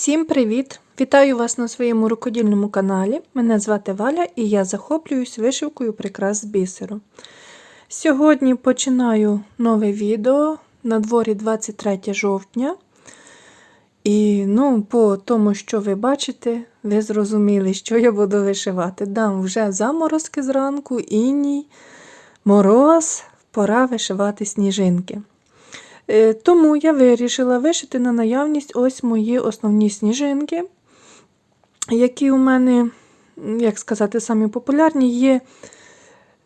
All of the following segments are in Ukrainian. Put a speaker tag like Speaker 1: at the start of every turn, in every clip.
Speaker 1: Всім привіт! Вітаю вас на своєму рукодільному каналі. Мене звати Валя і я захоплююсь вишивкою прикрас з бісеру. Сьогодні починаю нове відео на дворі 23 жовтня. І ну, по тому, що ви бачите, ви зрозуміли, що я буду вишивати. Дам вже заморозки зранку, іній, мороз, пора вишивати сніжинки. Е, Тому я вирішила вишити на наявність ось мої основні сніжинки, які у мене, як сказати, самі популярні, є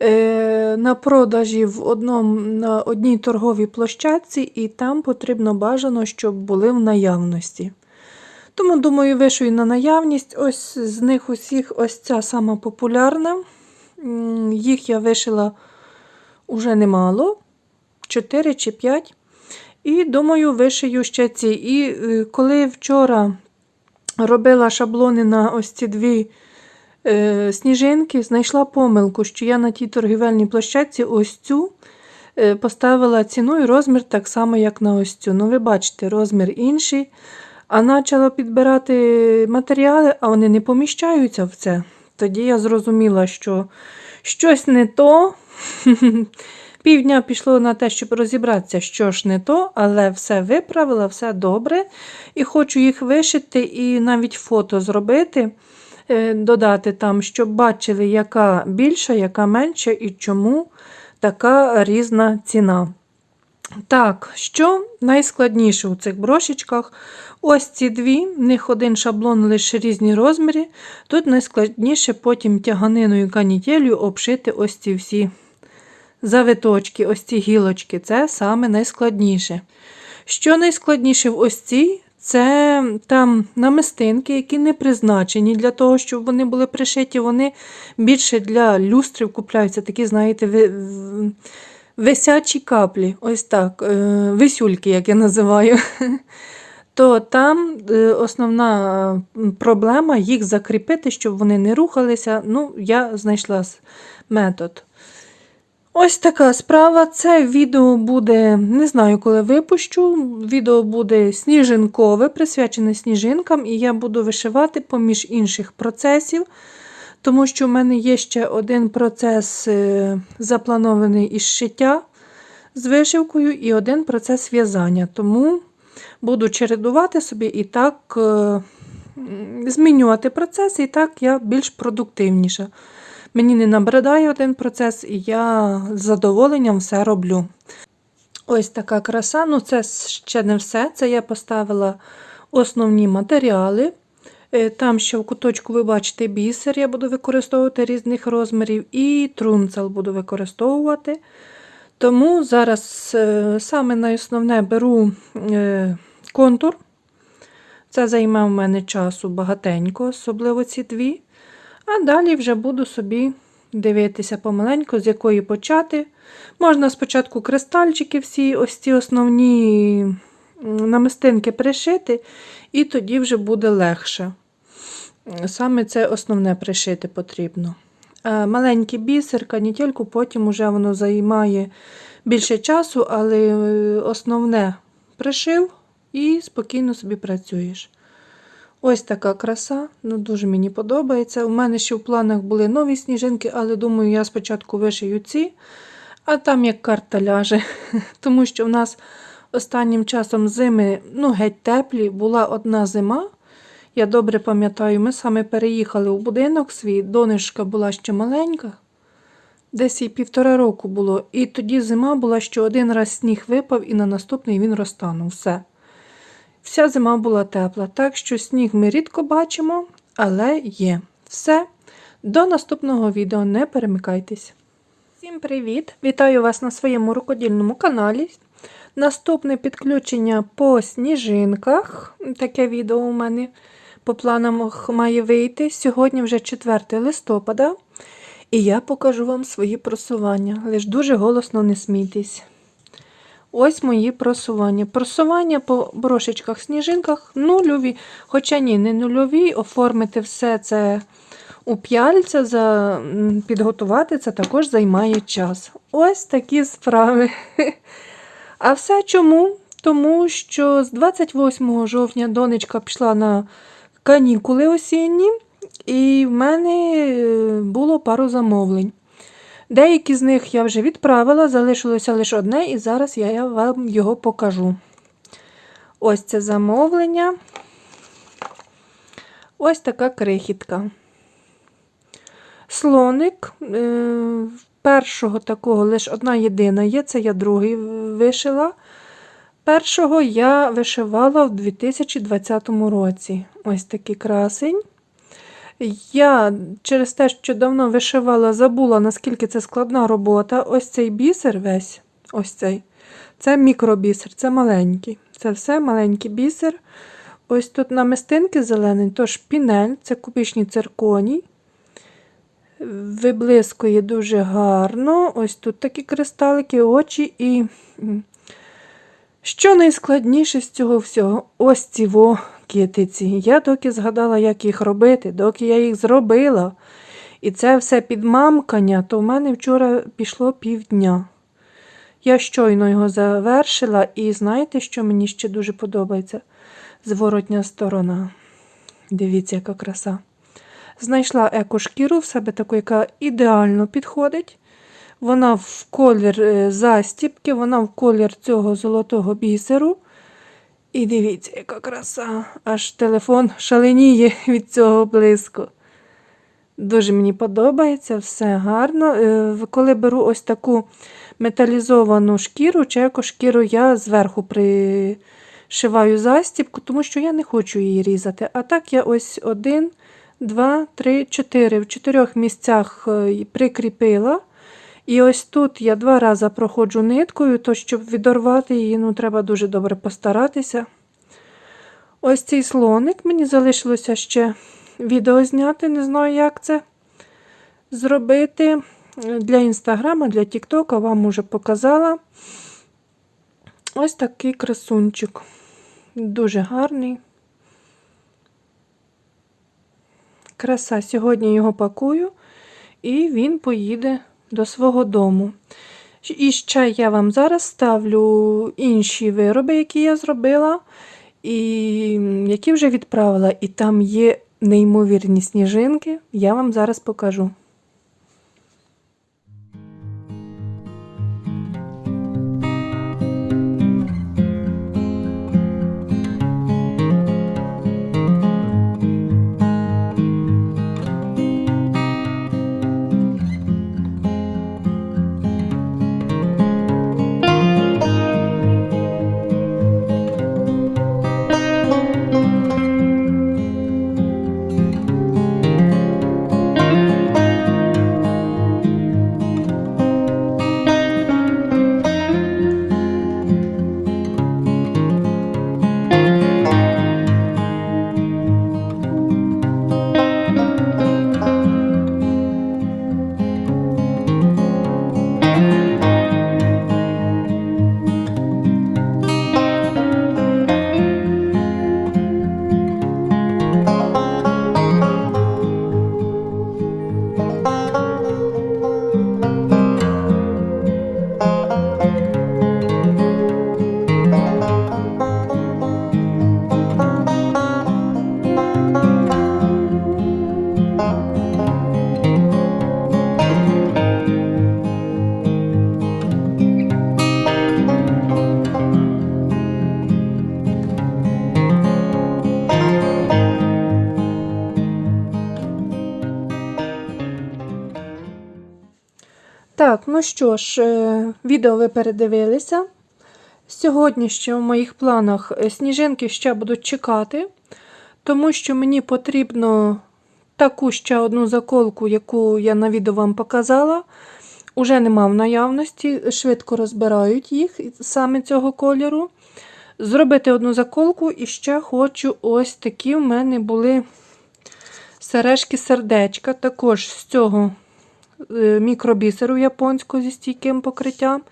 Speaker 1: е, на продажі в одному, на одній торговій площадці, і там потрібно бажано, щоб були в наявності. Тому, думаю, вишую на наявність. Ось з них усіх ось ця сама популярна. Їх я вишила уже немало, 4 чи 5. І думаю, вишию ще ці. І е, коли вчора робила шаблони на ось ці дві е, сніжинки, знайшла помилку, що я на тій торгівельній площадці ось цю е, поставила ціну і розмір так само, як на ось цю. Ну, ви бачите, розмір інший. А почала підбирати матеріали, а вони не поміщаються в це. Тоді я зрозуміла, що щось не то. Півдня пішло на те, щоб розібратися, що ж не то, але все виправила, все добре. І хочу їх вишити і навіть фото зробити, е, додати там, щоб бачили, яка більша, яка менша і чому така різна ціна. Так, що найскладніше у цих брошечках? Ось ці дві, в них один шаблон лише різні розміри. Тут найскладніше потім тяганиною канітелью обшити ось ці всі завиточки, ось ці гілочки це саме найскладніше. Що найскладніше в ось цій, це там намистинки, які не призначені для того, щоб вони були пришиті. Вони більше для люстрів купляються, такі, знаєте, ви- висячі каплі, ось так, е, висюльки, як я називаю. То там е, основна проблема їх закріпити, щоб вони не рухалися. Ну, я знайшла метод. Ось така справа. Це відео буде, не знаю, коли випущу. Відео буде сніжинкове, присвячене сніжинкам, і я буду вишивати поміж інших процесів, тому що в мене є ще один процес е, запланований із шиття з вишивкою, і один процес в'язання. Тому буду чередувати собі і так е, змінювати процес, і так я більш продуктивніша. Мені не набридає один процес, і я з задоволенням все роблю. Ось така краса. Ну, це ще не все. Це я поставила основні матеріали. Е, Там ще в куточку ви бачите бісер, я буду використовувати різних розмірів, і трунцел буду використовувати. Тому зараз е, саме найосновне беру е, контур. Це займе в мене часу багатенько, особливо ці дві. А далі вже буду собі дивитися помаленьку, з якої почати. Можна спочатку кристальчики всі, ось ці основні намистинки пришити, і тоді вже буде легше. Саме це основне пришити потрібно. Е, Маленький бісер, канітельку, потім уже воно займає більше часу, але е, основне пришив і спокійно собі працюєш. Ось така краса, ну дуже мені подобається. У мене ще в планах були нові сніжинки, але думаю, я спочатку вишию ці, а там як карта ляже. Тому що в нас останнім часом зими ну, геть теплі, була одна зима. Я добре пам'ятаю, ми саме переїхали у будинок свій, донечка була ще маленька, десь їй півтора року було. І тоді зима була, що один раз сніг випав, і на наступний він розтанув. Все. Вся зима була тепла, так що сніг ми рідко бачимо, але є. Все. До наступного відео не перемикайтесь. Всім привіт! Вітаю вас на своєму рукодільному каналі. Наступне підключення по сніжинках. Таке відео у мене по планам має вийти. Сьогодні вже 4 листопада. І я покажу вам свої просування. Лиш дуже голосно не смійтесь. Ось мої просування. Просування по брошечках, сніжинках нульові. Хоча ні, не нульові. Оформити все це у п'яльця, за, підготувати це також займає час. Ось такі справи. А все чому? тому що з 28 жовтня донечка пішла на канікули осінні, і в мене е, було пару замовлень. Деякі з них я вже відправила, залишилося лише одне, і зараз я вам його покажу. Ось це замовлення. Ось така крихітка. Слоник. е, Першого такого лише одна єдина є, це я другий вишила. Першого я вишивала в 2020 році. Ось такий красень. Я через те, що давно вишивала, забула, наскільки це складна робота. Ось цей бісер весь, ось цей. Це мікробісер, це маленький. Це все маленький бісер. Ось тут намистинки зелені, тож пінель, це кубічні цирконій. Виблискує дуже гарно. Ось тут такі кристалики, очі і. Що найскладніше з цього всього? Ось ці во китиці. Я доки згадала, як їх робити, доки я їх зробила. І це все підмамкання, то в мене вчора пішло півдня. Я щойно його завершила, і знаєте, що мені ще дуже подобається? Зворотня сторона. Дивіться, яка краса. Знайшла екошкіру в себе таку, яка ідеально підходить. Вона в колір е, застіпки, вона в колір цього золотого бісеру. І дивіться, яка краса. Аж телефон шаленіє від цього блиску. Дуже мені подобається, все гарно. Е, Коли беру ось таку металізовану шкіру, чи екошкіру, я зверху пришиваю застіпку, тому що я не хочу її різати. А так я ось один, два, три, чотири. В чотирьох місцях е, прикріпила. І ось тут я два рази проходжу ниткою, то щоб відорвати її, ну, треба дуже добре постаратися. Ось цей слоник. Мені залишилося ще відео зняти, не знаю, як це зробити. Для інстаграма, для Тіктока вам уже показала. Ось такий красунчик. Дуже гарний. Краса. Сьогодні його пакую, і він поїде до свого дому. І ще я вам зараз ставлю інші вироби, які я зробила, і які вже відправила. І там є неймовірні сніжинки. Я вам зараз покажу. Так, ну що ж, е, відео ви передивилися. Сьогодні ще в моїх планах е, сніжинки ще будуть чекати, тому що мені потрібно таку ще одну заколку, яку я на відео вам показала. Уже нема в наявності, швидко розбирають їх саме цього кольору. Зробити одну заколку і ще хочу ось такі в мене були сережки сердечка, також з цього мікробісеру японського зі стійким покриттям.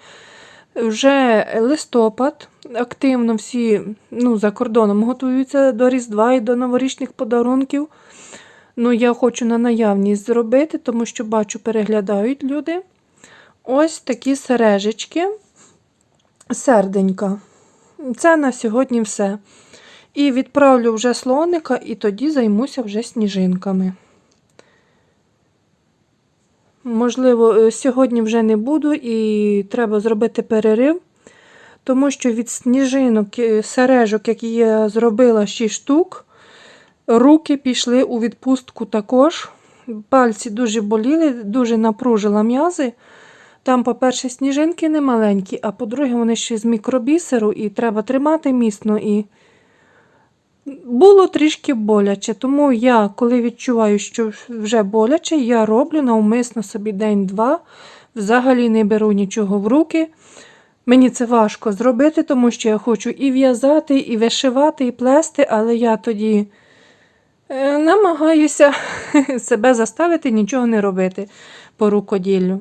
Speaker 1: Вже листопад, активно всі ну, за кордоном готуються до Різдва і до новорічних подарунків. Ну, я хочу на наявність зробити, тому що бачу, переглядають люди. Ось такі сережечки, серденька. Це на сьогодні все. І відправлю вже слоника, і тоді займуся вже сніжинками. Можливо, е, сьогодні вже не буду і треба зробити перерив, тому що від сніжинок, е, сережок, які я зробила 6 штук, руки пішли у відпустку також. Пальці дуже боліли, дуже напружила м'язи. Там, по-перше, сніжинки не маленькі, а по-друге, вони ще з мікробісеру, і треба тримати міцно. І було трішки боляче. Тому я, коли відчуваю, що вже боляче, я роблю навмисно собі день-два. Взагалі не беру нічого в руки. Мені це важко зробити, тому що я хочу і в'язати, і вишивати, і плести, але я тоді е, намагаюся себе заставити нічого не робити по рукоділлю.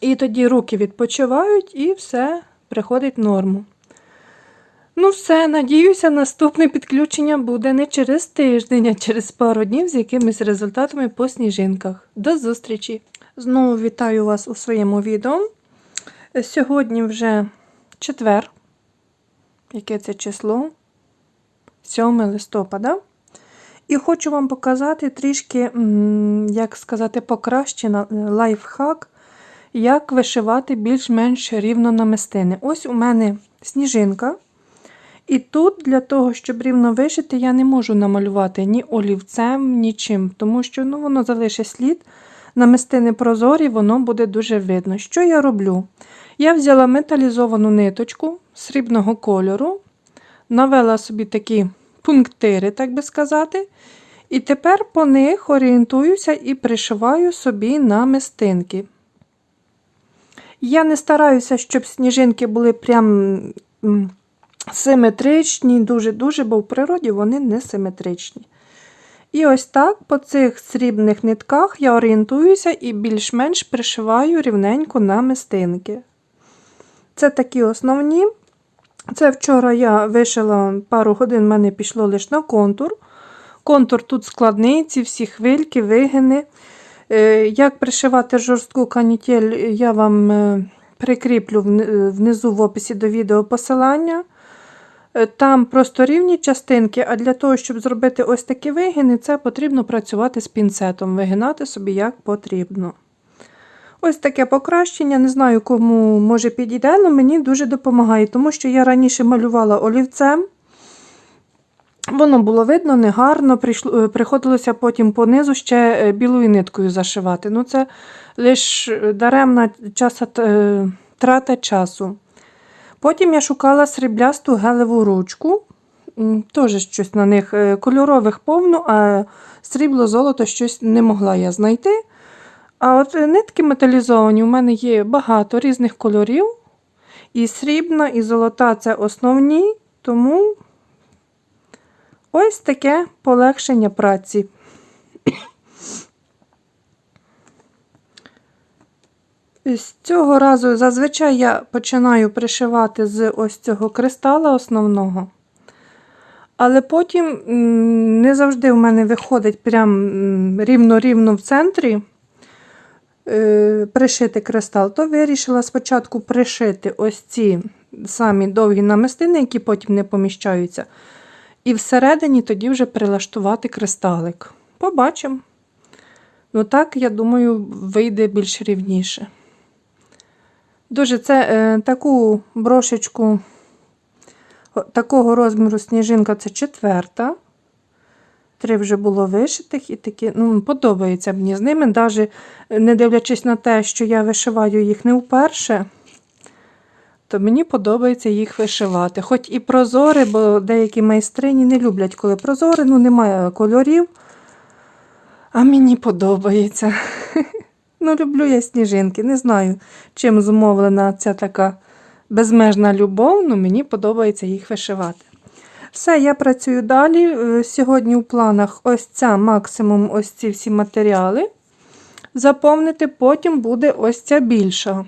Speaker 1: І тоді руки відпочивають і все приходить в норму. Ну, все, надіюся, наступне підключення буде не через тиждень, а через пару днів з якимись результатами по сніжинках. До зустрічі! Знову вітаю вас у своєму відео. Сьогодні вже четвер. Яке це число? 7 листопада. І хочу вам показати трішки, як сказати, покращена лайфхак, як вишивати більш-менш рівно намистини. Ось у мене сніжинка. І тут для того, щоб рівно вишити, я не можу намалювати ні олівцем, нічим, тому що ну, воно залишить слід. Намистини прозорі, воно буде дуже видно. Що я роблю? Я взяла металізовану ниточку срібного кольору, навела собі такі пунктири, так би сказати. І тепер по них орієнтуюся і пришиваю собі намистинки. Я не стараюся, щоб сніжинки були прям симетричні, дуже-дуже, бо в природі вони не симетричні. І ось так по цих срібних нитках я орієнтуюся і більш-менш пришиваю рівненько намистинки. Це такі основні. Це вчора я вишила пару годин, в мене пішло лише на контур. Контур тут складний, всі хвильки, вигини. Е, Як пришивати жорстку канітель, я вам е, прикріплю внизу в описі до відео посилання. Е, Там просто рівні частинки, а для того, щоб зробити ось такі вигини, це потрібно працювати з пінцетом, вигинати собі як потрібно. Ось таке покращення, не знаю, кому може підійде, але мені дуже допомагає, тому що я раніше малювала олівцем. Воно було видно, негарно, прийшло, е, приходилося потім понизу ще е, білою ниткою зашивати. Ну, це лише даремна трата часу. Потім я шукала сріблясту гелеву ручку. Теж щось на них е, кольорових повно, а срібло золото щось не могла я знайти. А от е, нитки металізовані у мене є багато різних кольорів. І срібна, і золота це основні, тому ось таке полегшення праці. З цього разу зазвичай я починаю пришивати з ось цього кристала основного. Але потім не завжди в мене виходить прям рівно-рівно в центрі е, пришити кристал, то вирішила спочатку пришити ось ці самі довгі намистини, які потім не поміщаються. І всередині тоді вже прилаштувати кристалик. Побачимо. Ну так, я думаю, вийде більш рівніше. Дуже це е, таку брошечку такого розміру сніжинка це четверта. Три вже було вишитих і такі, ну, подобається мені з ними, навіть не дивлячись на те, що я вишиваю їх не вперше, то мені подобається їх вишивати. Хоч і прозори, бо деякі майстрині не люблять, коли прозори, ну немає кольорів. А мені подобається. Ну, люблю я сніжинки. Не знаю, чим зумовлена ця така безмежна любов, але мені подобається їх вишивати. Все, я працюю далі. Е, Сьогодні у планах ось ця максимум ось ці всі матеріали. Заповнити, потім буде ось ця більша.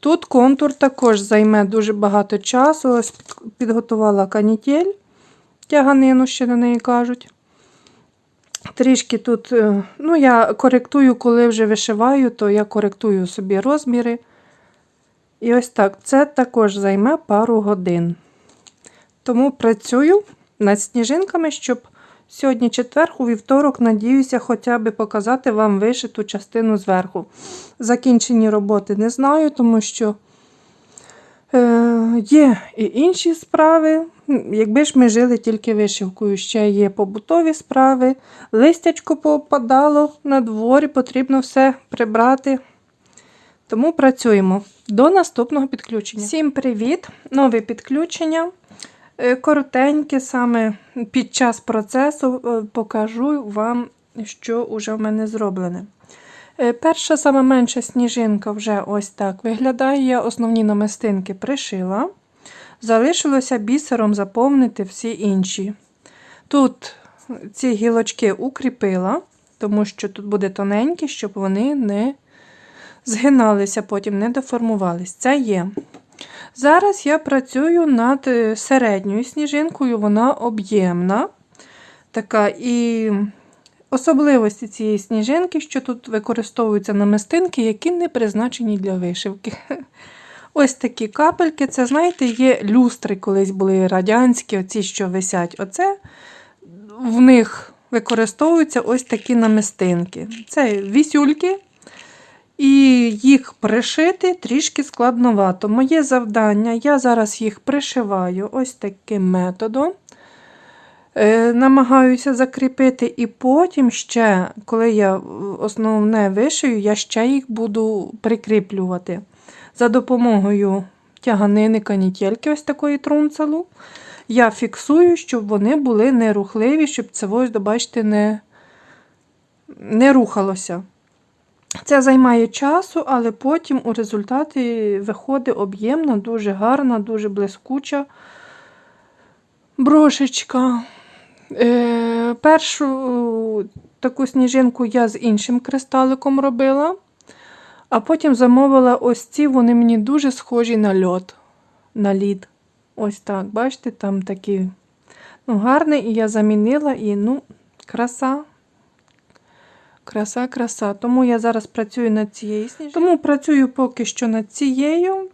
Speaker 1: Тут контур також займе дуже багато часу. Ось підготувала канітель, тяганину ще на неї кажуть. Трішки тут, е, ну, я коректую, коли вже вишиваю, то я коректую собі розміри. І ось так, це також займе пару годин. Тому працюю над сніжинками, щоб сьогодні четвер, у вівторок, надіюся, хоча б показати вам вишиту частину зверху. Закінчені роботи не знаю, тому що е, є і інші справи. Якби ж ми жили тільки вишивкою, ще є побутові справи, листячко попадало на дворі, потрібно все прибрати. Тому працюємо до наступного підключення. Всім привіт! Нове підключення. Е, Коротеньке, саме під час процесу е, покажу вам, що вже в мене зроблене. Е, Перша, саме менша сніжинка вже ось так виглядає. Я основні намистинки пришила. Залишилося бісером заповнити всі інші. Тут ці гілочки укріпила, тому що тут буде тоненькі, щоб вони не згиналися, потім не деформувались. Це є. Зараз я працюю над е, середньою сніжинкою, вона об'ємна. Така і особливості цієї сніжинки, що тут використовуються намистинки, які не призначені для вишивки. Ось такі капельки. Це, знаєте, є люстри, колись були радянські, оці, що висять. Оце в них використовуються ось такі намистинки. Це вісюльки. І їх пришити трішки складновато. Моє завдання, я зараз їх пришиваю ось таким методом. Е, намагаюся закріпити, і потім ще, коли я основне вишию, я ще їх буду прикріплювати за допомогою тяганини канітельки, ось такої трунцелу. Я фіксую, щоб вони були нерухливі, щоб це ось, бачите, не, не рухалося. Це займає часу, але потім у результаті виходить об'ємна, дуже гарна, дуже блискуча брошечка. Е, першу таку сніжинку я з іншим кристаликом робила, а потім замовила ось ці, вони мені дуже схожі на льод, на лід. Ось так, бачите, там такі ну, гарний, і я замінила, і ну, краса. Краса, краса. Тому я зараз працюю над цією сніжинкою. Тому працюю поки що над цією.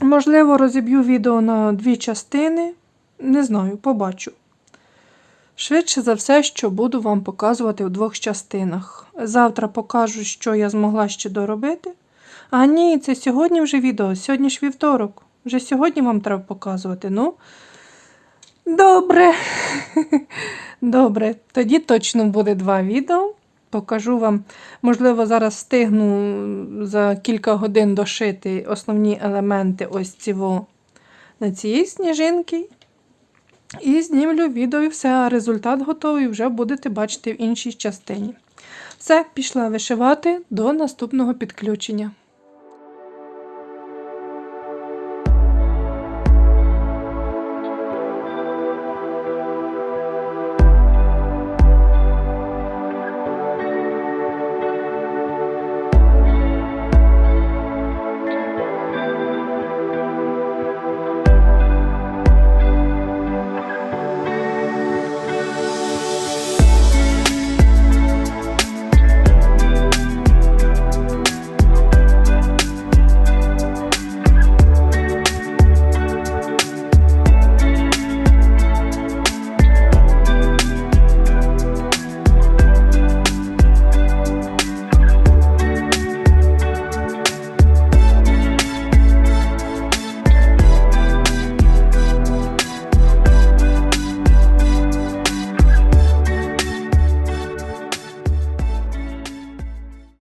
Speaker 1: Можливо, розіб'ю відео на дві частини. Не знаю, побачу. Швидше за все, що буду вам показувати в двох частинах. Завтра покажу, що я змогла ще доробити. А ні, це сьогодні вже відео, сьогодні ж вівторок. Вже сьогодні вам треба показувати. Ну, добре. Добре, тоді точно буде два відео. Покажу вам, можливо, зараз встигну за кілька годин дошити основні елементи ось цього на цієї сніжинки. І знімлю відео все, а результат готовий вже будете бачити в іншій частині. Все, пішла вишивати до наступного підключення.